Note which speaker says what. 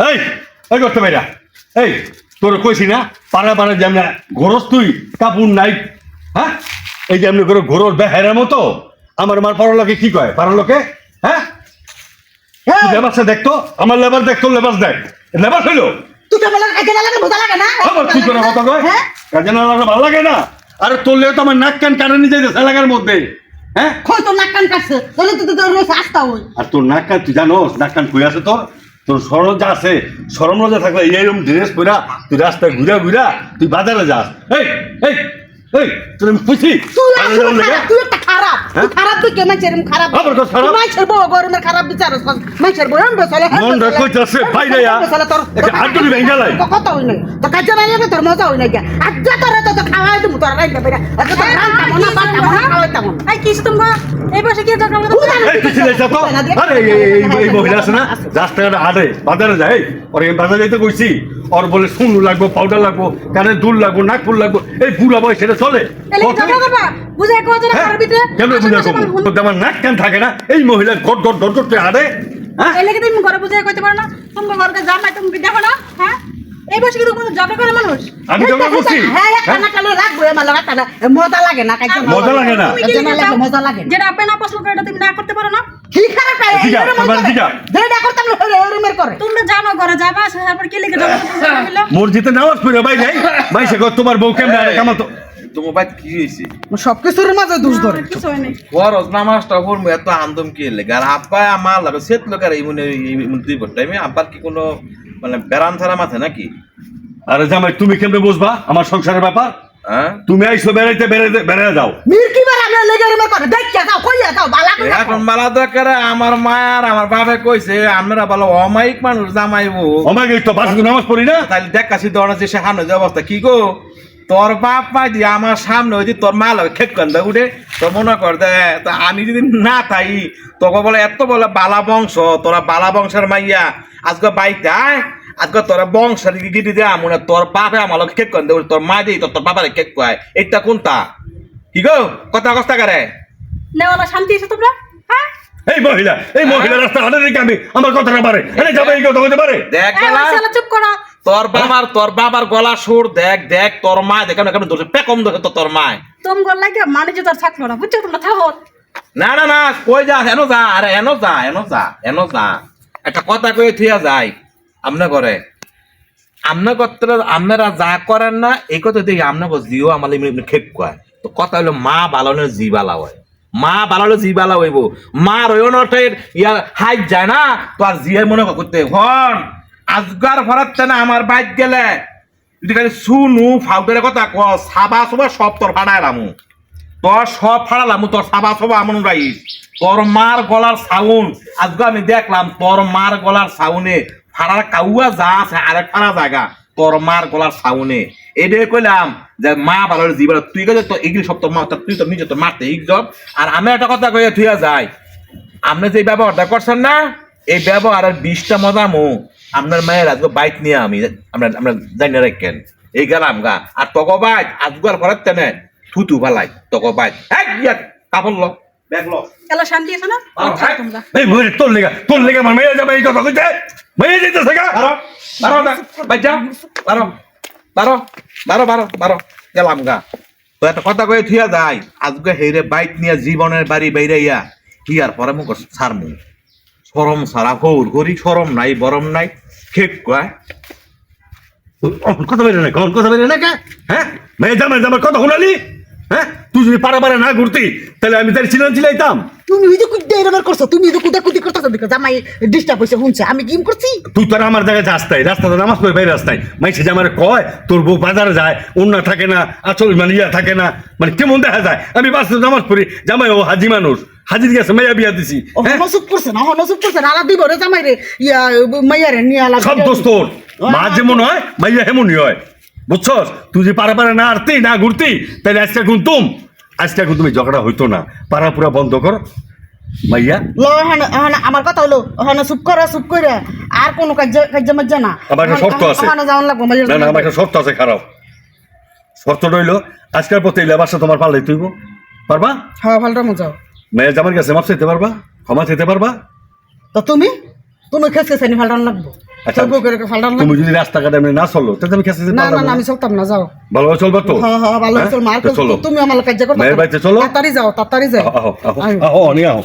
Speaker 1: এই এই করতে পাইরা এই তোর কইছি না পাড়া পাড়া যেমন ঘরস তুই কাপড় নাই হ্যাঁ? এই যে এমনি করে ঘোরস বেহেরার মতো আমার মার পাড়ার লোকে কি কয়? পাড়ার লোকে হ্যাঁ?
Speaker 2: হ্যাঁ
Speaker 1: লেবাসটা দেখতো আমার লেবাস দেখতো লেবাস দেখ লেবাস হইল? কি করে কথা কয়?
Speaker 2: হ্যাঁ?
Speaker 1: কাজে না লাগলে ভালো লাগে না? আরে তোরলে তো আমার নাক কান কানে নিয়ে যাইতেছে এলাকার মধ্যে হ্যাঁ?
Speaker 2: কই তো নাক কান কাটছে তাহলে তো
Speaker 1: আর তোর নাক কান তুই জানোস নাক কান কই আছে তোর? তোর সরম যা আছে সরম লজা থাকলে এইরকম ড্রেস পরা তুই রাস্তায় ঘুরা ঘুরা তুই বাজারে যাস এই এই এই তোর আমি পুছি
Speaker 2: তুই
Speaker 1: বাজারে
Speaker 2: আসলে
Speaker 1: যাওয়ার লেগে?
Speaker 2: খারাপ, তুই একটা খারাপ? তুই খারাপ তুই কেমন চেরম খারাপ
Speaker 1: আবার তো খারাপ?
Speaker 2: মাইছের বউ গরমের খারাপ বিচার মাইছের বউ এমন বসলে
Speaker 1: মন রাখো যাচ্ছে বাইরে আ। একটা আটগুলি ভেঙে লাই।
Speaker 2: কত হই নাই তো কাজে না তোর মজা হই নাই আজ যা তোর তো তো খাওয়াই তোর রাইতে বেরা আজ তো রান্তা মনা বাটা মনা খাওয়াইতাম
Speaker 3: এই কিছু তোমরা এই বসে কি দরকার আমাদের?
Speaker 1: এই পিছিয়ে যাইছে তো আরে এই- এই- এই- এই মহিলা আছে না রাস্তাঘাটে হাঁটে বাজারে যায় ওর এই বাজারে যাইতে কইছি ওর বলে সুন লাগবো পাউডার লাগবো কানে দুল লাগবো নাক ফুল লাগবো এই বুড়া বয়স সেটা চলে
Speaker 3: কি? বুঝাই কও না
Speaker 1: হ্যাঁ?
Speaker 3: ভিতরে?
Speaker 1: আমার নাক কান থাকে না এই মহিলা গট গট গট গট হাঁটে হ্যাঁ
Speaker 3: এলে কি তুমি ঘরে বুঝাই কইতে পারো না? তোমার ঘরকে জামাই তুমি দেখো না? হ্যাঁ? এই বসে কি কোনো জবে করে মানুষ?
Speaker 1: আমি তো করছি।
Speaker 2: হ্যাঁ একটা না কালো রাখব আমার লাগা মজা লাগে না কাজে
Speaker 1: মজা লাগে না।
Speaker 2: লাগলে
Speaker 3: দাও?
Speaker 2: মজা লাগে
Speaker 3: যেটা আপনি না পছন্দ করে এটা তুমি না করতে পারো না?
Speaker 2: কি খারাপ পায়
Speaker 1: ঠিক আছে।
Speaker 2: যেটা করতাম না ওরমের করে।
Speaker 3: তোমরা জানো ঘরে যাবা তারপর কি লিখে দেবো
Speaker 1: মসজিদে নামাজ পড়ে ভাই যাই। ভাই সে তোমার বউ কেমন আরে কামাতো?
Speaker 4: তোমার বাইক কি হয়েছে?
Speaker 2: সবকিছুর মাঝে দোষ ধরে।
Speaker 3: হয়
Speaker 4: নামাজটা পড়ব এত আন্দম কি লেগে? আর আব্বা আমার লাগে সেত লোকের এই মনে এই দুই টাইমে আব্বার কি কোনো মানে বেড়ান ছাড়া মাথে নাকি?
Speaker 1: আরে জামাই তুমি কেমনে বুঝবা? আমার সংসারের ব্যাপার?
Speaker 4: হ্যাঁ?
Speaker 1: তুমি আইসো বেড়াইতে বেড়াইতে বেড়াই যাও।
Speaker 2: মির্কি বার আমরা লেগে ওরমের করে দেখিয়া যাও কইয়া যাও বালা করে
Speaker 4: এখন বালা করে আমার মায়ার আমার বাপে কইছে আমরা বলো অমায়িক মানুষ জামাইবো।
Speaker 1: অমায়িক তো বাসু নামাজ পড়ি না?
Speaker 4: তাইলে দেখ কাছে দড়া যে সে হানো যে অবস্থা। কি গো? তোর বাপ মা দিয়ে আমার সামনে ওই যে তোর মা লাগে খেক কান্দা উঠে তো মনে কর দে তা আমি যদি না তাই তোকে বলে এত বলে বালা বংশ তোরা বালা বংশের মাইয়া আজকে বাইতে আয় আজকে তোরা বংশের গিটি দে আমনে তোর বাপে আমার লগে খেক কান্দা উঠে তোর মা দিয়ে তোর বাবারে খেক কয় এটা কোনটা? কি গো? কথা কস্তা করে?
Speaker 3: নেওয়ালা শান্তি আছে তোমরা। হ্যাঁ?
Speaker 1: এই মহিলা এই মহিলা রাস্তা হাঁটে আমি আমার কথাটা পারে এনে যাবে এই কথা পারে?
Speaker 4: দেখ
Speaker 3: বাচ্চারা চুপ করো।
Speaker 4: তোর বাবার তোর বাবার গলা সুর দেখ দেখ তোর মা দেখে কেমন ধরছে পেকম দেখে তো তোর মায়।
Speaker 3: তুমি গল লাগে মানে যে তোর থাকল না? বুঝছ তোমরা? থাকো।
Speaker 4: না না না কই যা হেন যা আরে হেন যা হেন যা হেন যা। একটা কথা কয়ে থিয়া যায় আমনে করে আমনে করতে আপনারা যা করেন না এই কথা দেখি আমনে জিও আমার খেপ কয়। তো কথা হলো মা বালানো জি বালা হয়। মা বালালো জি বালা হইব। মা রয়নটের ইয়া হাইট যায় না তো আর জিয়ে মনে করতে হন। আজগার ফরাত না আমার বাইক গেলে। যদি খালি শুনু ফাউডারের কথা ক, সাবা সুবা সব তোর ফাড়ায় ফাড়াইলামু তোর সব ফাড়ালাম তোর সাবা সবা আমন রাইস। তোর মার গলার সাউন্ড আজকে আমি দেখলাম, তোর মার গলার সাউনে ফাড়ার কাউয়া যা আছে, আরেক ফাড়া জায়গা তোর মার গলার সাউনে। এটাই কইলাম যে, মা ভালো জীবন তুই কে তো এগুলি সব তোর মা তুই তো নিজে তোর মারতে ইজ্জত আর আমি একটা কথা কইয়া থুয়া যাই, আপনি যে ব্যবহারটা করছেন না, এই ব্যবহারের বিষটা মজামো। আপনার মায়ের আজকে বাইক নিয়ে আমি আমরা আমরা জানি না রাখেন এই গেলাম গা। আর তক বাইক আজকাল ঘরের তেনে থুতু ভালাই তক বাইক এক কাপড় ল। ব্যাগ ল।
Speaker 3: এলা শান্তি আছে না?
Speaker 4: আর
Speaker 3: থাকো
Speaker 4: ভাই।
Speaker 3: তোমরা।
Speaker 1: এই মহিলা তোর লেগা তোর লেগা আমার মেয়ে যাবে এই কথা কইতে? মেয়ে যেতেছে গা
Speaker 4: বারো বারো না বাচ্চা বারো বারো বারো বারো বারো। গেলাম গা। তো একটা কথা কয়ে থুয়া যায় আজকে হেরে বাইক নিয়ে জীবনের বাড়ি বাইরে ইয়া হিয়ার পরে মুখ সারমু সরম সারা ফৌর করি সরম নাই, বরম নাই, খেক কয়।
Speaker 1: কথা বেরে না কথা বেরে না কে? হ্যাঁ? মেয়ে জামাই জামাই কথা শুনালি? হ্যাঁ? তুই যদি পারা পারা না ঘুরতি, তাহলে আমি তার ছিলাম ছিলাইতাম
Speaker 2: তুমি ওই যে কুদ্দে এরমের করছ তুমি ওই যে কুদা কুদি করতেছো দেখো জামাই ডিস্টার্ব হইছে শুনছে আমি কি করছি।
Speaker 1: তুই তোর আমার জায়গায় রাস্তায় রাস্তাতে নামাজ পড়ে বাইরে রাস্তায় মাইসে যে আমার কয় তোর বউ বাজারে যায় অন্য থাকে না আচল মানে ইয়া থাকে না মানে কেমন দেখা যায়? আমি বাসে নামাজ পড়ি জামাই ও হাজি মানুষ হাজির গেছে মেয়া বিয়া দিছি হ্যাঁ?
Speaker 2: হনসুপ করছে না হনসুপ করছে না দিব রে জামাই রে ইয়া মাইয়ারে নিয়ে আলা
Speaker 1: সব দোষ তোর মা যেমন হয় মাইয়া হেমনই হয়। বুঝছস? তুই যে পারা পারা না আরতি না ঘুরতি তাহলে আজকে গুনতুম আজকে এখন তুমি ঝগড়া হইতো না। পাড়া পুরা বন্ধ কর। মাইয়া।
Speaker 2: ল হন হন আমার কথা হলো হন চুপ করে চুপ করে আর কোনো কাজ কাজ মজ্জা না।
Speaker 1: আমার একটা শর্ত আছে।
Speaker 2: হন যাওন লাগবো মাইয়ার
Speaker 1: না না আমার একটা শর্ত আছে খারাপ। শর্ত রইল আজকের প্রতি লেবাসটা তোমার পাল্লাই তুইব পারবা?
Speaker 2: হ্যাঁ ভালটা মজাও
Speaker 1: মেয়ে জামার কাছে মাপ চাইতে পারবা? ক্ষমা চাইতে পারবা?
Speaker 2: তো তুমি? তুমি খেসে খেসে ভালটা লাগবো
Speaker 1: আচ্ছা তুমি যদি রাস্তাঘাটে এমনি না চলো তাহলে আমি খেতে
Speaker 2: না না না আমি চলতাম না যাও।
Speaker 1: ভালোভাবে চলবা তো?
Speaker 2: হ্যাঁ হ্যাঁ ভালো
Speaker 1: হ্যাঁ?
Speaker 2: চল মার তুমি আমার কাজ করো
Speaker 1: মায়ের বাড়িতে চলো।
Speaker 2: তাড়াতাড়ি যাও তাড়াতাড়ি যাও।
Speaker 1: আহো আহো আহো অনি আহো